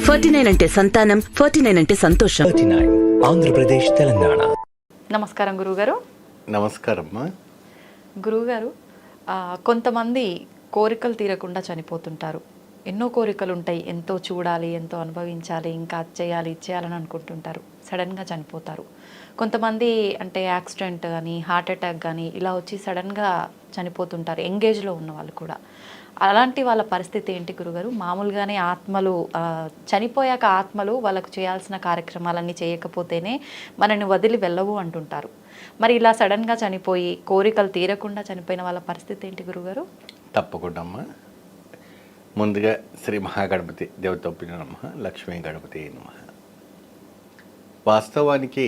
Forty nine అంటే సంతానం forty nine అంటే సంతోషం. ఆంధ్రప్రదేశ్ తెలంగాణ. నమస్కారం గురువుగారు. నమస్కారమ్మా. గురువుగారు ఆ, కొంతమంది కోరికలు తీరకుండా చనిపోతుంటారు. ఎన్నో కోరికలు ఉంటాయి ఎంతో చూడాలి ఎంతో అనుభవించాలి ఇంకా అది చేయాలి ఇది చేయాలని అనుకుంటుంటారు. సడన్గా చనిపోతారు. కొంతమంది అంటే యాక్సిడెంట్ కానీ హార్ట్ అటాక్ కానీ ఇలా వచ్చి సడన్గా చనిపోతుంటారు ఎంగేజ్లో ఉన్న వాళ్ళు కూడా. అలాంటి వాళ్ళ పరిస్థితి ఏంటి గురుగారు? మామూలుగానే ఆత్మలు చనిపోయాక ఆత్మలు వాళ్ళకు చేయాల్సిన కార్యక్రమాలన్నీ చేయకపోతేనే మనని వదిలి వెళ్ళవు అంటుంటారు. మరి ఇలా సడన్గా చనిపోయి కోరికలు తీరకుండా చనిపోయిన వాళ్ళ పరిస్థితి ఏంటి గురుగారు? తప్పకుండా అమ్మా. ముందుగా శ్రీ మహాగణపతి దేవతోపి నమ లక్ష్మీ గణపతి నమ. వాస్తవానికి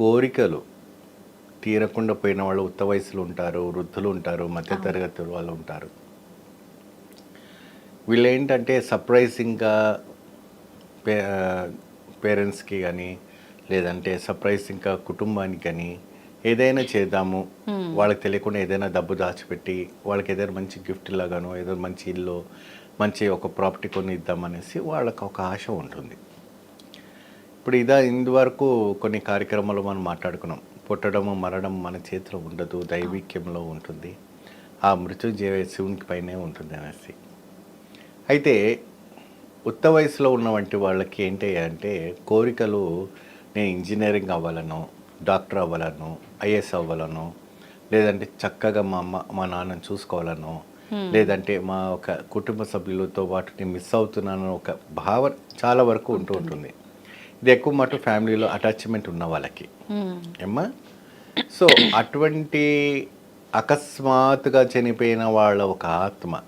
కోరికలు తీరకుండా పోయిన వాళ్ళు ఉత్త వయసులు ఉంటారు వృద్ధులు ఉంటారు మధ్యతరగతి వాళ్ళు ఉంటారు. వీళ్ళు ఏంటంటే సర్ప్రైజింగ్గా పే పేరెంట్స్కి కానీ లేదంటే సర్ప్రైజింగ్గా కుటుంబానికి కానీ ఏదైనా చేద్దాము. వాళ్ళకి తెలియకుండా ఏదైనా డబ్బు దాచిపెట్టి వాళ్ళకి ఏదైనా మంచి గిఫ్ట్ లాగానో ఏదో మంచి ఇల్లు మంచి ఒక ప్రాపర్టీ కొని ఇద్దామనేసి వాళ్ళకి ఒక ఆశ ఉంటుంది. ఇప్పుడు ఇదా ఇందువరకు కొన్ని కార్యక్రమాలు మనం మాట్లాడుకున్నాం. పుట్టడము మరణం మన చేతిలో ఉండదు దైవిక్యంలో ఉంటుంది. ఆ మృత్యుంజయ శివునికి పైనే ఉంటుంది అనేసి. అయితే ఉత్త వయసులో ఉన్న వంటి వాళ్ళకి ఏంటి అంటే కోరికలు నేను ఇంజనీరింగ్ అవ్వాలను డాక్టర్ అవ్వాలను ఐఏఎస్ అవ్వాలను లేదంటే చక్కగా మా అమ్మ మా నాన్నని చూసుకోవాలను లేదంటే మా ఒక కుటుంబ సభ్యులతో వాటిని మిస్ అవుతున్నాను ఒక భావన చాలా వరకు ఉంటూ ఉంటుంది. ఇది ఎక్కువ మటు ఫ్యామిలీలో అటాచ్మెంట్ ఉన్న వాళ్ళకి. ఏమ్మా? సో అటువంటి అకస్మాత్తుగా చనిపోయిన వాళ్ళ ఒక ఆత్మ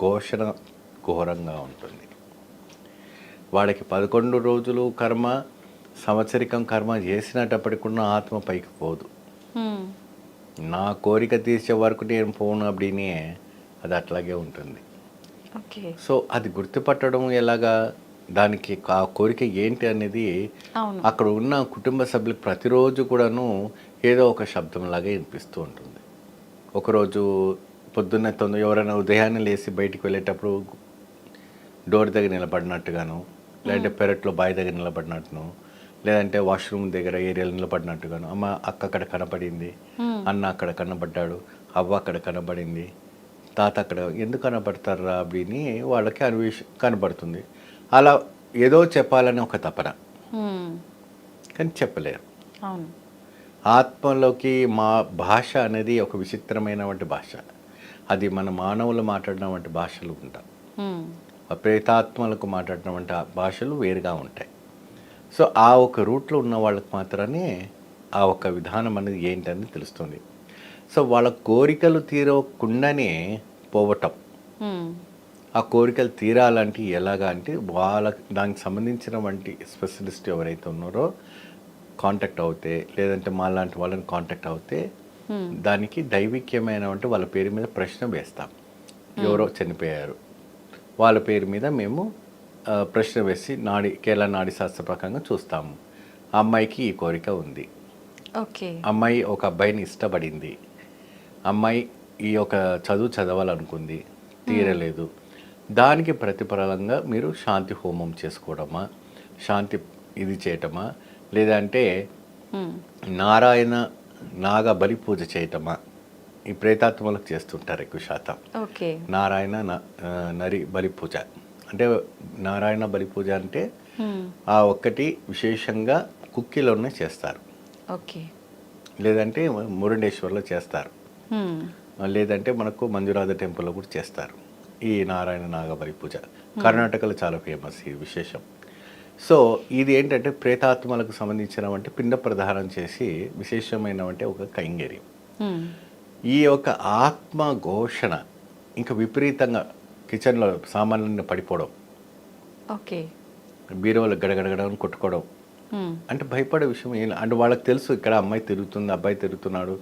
ఘోషణ ఘోరంగా ఉంటుంది. వాడికి పదకొండు రోజులు కర్మ సంవత్సరికం కర్మ చేసినప్పటికున్న ఆత్మ పైకి పోదు. నా కోరిక తీర్చే వరకు నేను పోను అప్పుడినే అది అట్లాగే ఉంటుంది. ఓకే. సో అది గుర్తుపట్టడం ఎలాగా? దానికి ఆ కోరిక ఏంటి అనేది అక్కడ ఉన్న కుటుంబ సభ్యులకు ప్రతిరోజు కూడాను ఏదో ఒక శబ్దంలాగా వినిపిస్తూ ఉంటుంది. ఒకరోజు పొద్దున్నే తొందర ఎవరైనా ఉదయాన్నే లేచి బయటికి వెళ్ళేటప్పుడు డోర్ దగ్గర నిలబడినట్టుగాను లేదంటే పెరట్లో బావి దగ్గర నిలబడినట్టును లేదంటే వాష్రూమ్ దగ్గర ఏరియాలో నిలబడినట్టుగాను అమ్మ అక్క అక్కడ కనపడింది అన్న అక్కడ కనబడ్డాడు అవ్వ అక్కడ కనబడింది తాత అక్కడ ఎందుకు కనబడతారా? అని వాళ్ళకి అన్వేష కనబడుతుంది. అలా ఏదో చెప్పాలని ఒక తపన. కానీ చెప్పలేరు. అవును. ఆత్మలోకి మా భాష అనేది ఒక విచిత్రమైనటువంటి భాష. అది మన మానవులు మాట్లాడినటువంటి భాషలు ఉంటాయి హ్మ్. ఆ ప్రేతాత్మలకు మాట్లాడినటువంటి భాషలు వేరుగా ఉంటాయి. సో ఆ ఒక రూట్లో ఉన్న వాళ్ళకి మాత్రమే ఆ ఒక విధానం అనేది ఏంటని తెలుస్తుంది. సో వాళ్ళ కోరికలు తీరకుండానే పోవటం. ఆ కోరికలు తీరాలంటే ఎలాగా అంటే వాళ్ళ దానికి సంబంధించిన వంటి స్పెషలిస్ట్ ఎవరైతే ఉన్నారో కాంటాక్ట్ అవుతే లేదంటే మా లాంటి వాళ్ళని కాంటాక్ట్ అవుతే దానికి దైవిక్యమైన అంటే వాళ్ళ పేరు మీద ప్రశ్న వేస్తాం. ఎవరో చనిపోయారు. వాళ్ళ పేరు మీద మేము ప్రశ్న వేసి నాడి కేరళ నాడి శాస్త్ర ప్రకారంగా చూస్తాము. ఆ అమ్మాయికి ఈ కోరిక ఉంది. ఓకే. అమ్మాయి ఒక అబ్బాయిని ఇష్టపడింది. అమ్మాయి ఈ యొక్క చదువు చదవాలనుకుంది. తీరలేదు. దానికి ప్రతిఫలంగా మీరు శాంతి హోమం చేసుకోవడమా? శాంతి ఇది చేయటమా? లేదంటే. నారాయణ నాగ బలి పూజ చేయటమా? ఈ ప్రేతాత్మలకు చేస్తుంటారు ఎక్కువ శాతం. ఓకే. నారాయణ నరి బలి పూజ. అంటే నారాయణ బలి పూజ అంటే. ఆ ఒక్కటి విశేషంగా కుక్కిలోనే చేస్తారు. ఓకే. లేదంటే మురుడేశ్వర్లో చేస్తారు. లేదంటే మనకు మంజునాథ టెంపుల్లో కూడా చేస్తారు. ఈ నారాయణ నాగబలి పూజ కర్ణాటకలో చాలా ఫేమస్ ఈ విశేషం. సో ఇది ఏంటంటే ప్రేతాత్మలకు సంబంధించినవంటి పిండ ప్రధానం చేసి విశేషమైనవంటి ఒక కైంగర్యం. ఈ యొక్క ఆత్మ ఘోషణ ఇంకా విపరీతంగా కిచెన్లో సామాన్లన్నీ పడిపోవడం. ఓకే. బీరువాలు గడగడగడని కొట్టుకోవడం. అంటే భయపడే విషయం ఏం అంటే వాళ్ళకి తెలుసు ఇక్కడ అమ్మాయి తిరుగుతుంది అబ్బాయి తిరుగుతున్నాడు.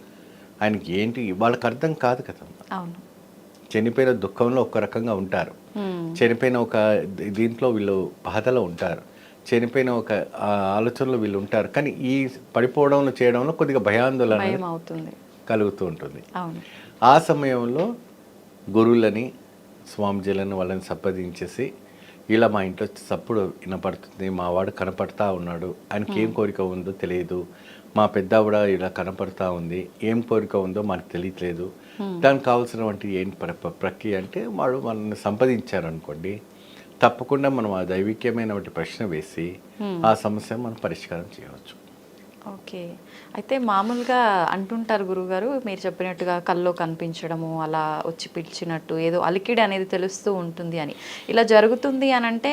ఆయనకి ఏంటి? వాళ్ళకి అర్థం కాదు కదా. అవును. చనిపోయిన దుఃఖంలో ఒక రకంగా ఉంటారు. చనిపోయిన ఒక దీంట్లో వీళ్ళు బాధలో ఉంటారు. చనిపోయిన ఒక ఆలోచనలో వీళ్ళు ఉంటారు. కానీ ఈ పడిపోవడంలో చేయడంలో కొద్దిగా భయాందోళన కలుగుతూ ఉంటుంది. ఆ సమయంలో గురువులని స్వామిజీలను వాళ్ళని సంప్రదించేసి ఇలా మా ఇంట్లో చప్పుడు వినపడుతుంది మా వాడు కనపడతా ఉన్నాడు. ఆయనకి ఏం కోరిక ఉందో తెలియదు. మా పెద్దావిడ ఇలా కనపడతా ఉంది. ఏం కోరిక ఉందో మనకు తెలియట్లేదు. దానికి కావాల్సినటువంటి ఏంటి ప్ర- ప్ర- ప్రక్రియ అంటే వాడు మనల్ని సంపాదించారనుకోండి తప్పకుండా మనం ఆ దైవిక్యమైనటువంటి ప్రశ్న వేసి ఆ సమస్య మనం పరిష్కారం చేయవచ్చు. ఓకే. అయితే మామూలుగా అంటుంటారు గురుగారు మీరు చెప్పినట్టుగా కల్లో కనిపించడము అలా వచ్చి పిలిచినట్టు ఏదో అలికిడి అనేది తెలుస్తూ ఉంటుంది అని. ఇలా జరుగుతుంది అని అంటే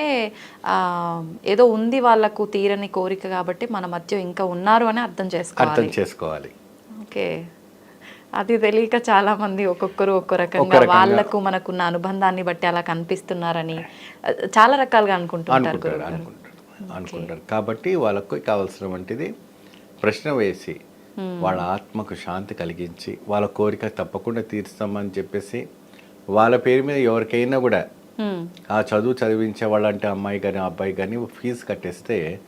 ఏదో ఉంది వాళ్ళకు తీరని కోరిక కాబట్టి మన మధ్య ఇంకా ఉన్నారు అని అర్థం అర్థం చేసుకోవాలి. చేసుకోవాలి ఓకే. అది తెలియక చాలా మంది ఒక్కొక్కరు ఒక్కో రకంగా. వాళ్ళకు మనకున్న అనుబంధాన్ని బట్టి అలా కనిపిస్తున్నారని చాలా రకాలుగా అనుకుంటుంటారు అనుకుంటారు గురుగారు అనుకుంటారు అనుకుంటారు. కాబట్టి వాళ్ళకు కావాల్సిన వంటిది ప్రశ్న వేసి వాళ్ళ ఆత్మకు శాంతి కలిగించి వాళ్ళ కోరిక తప్పకుండా తీరుస్తామని చెప్పేసి వాళ్ళ పేరు మీద ఎవరికైనా కూడా. ఆ చదువు చదివించే వాళ్ళంటే అమ్మాయి కానీ అబ్బాయి కానీ ఫీజు కట్టేస్తే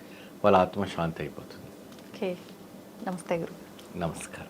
వాళ్ళ ఆత్మ శాంతి అయిపోతుంది. నమస్తే గురు. నమస్కారం.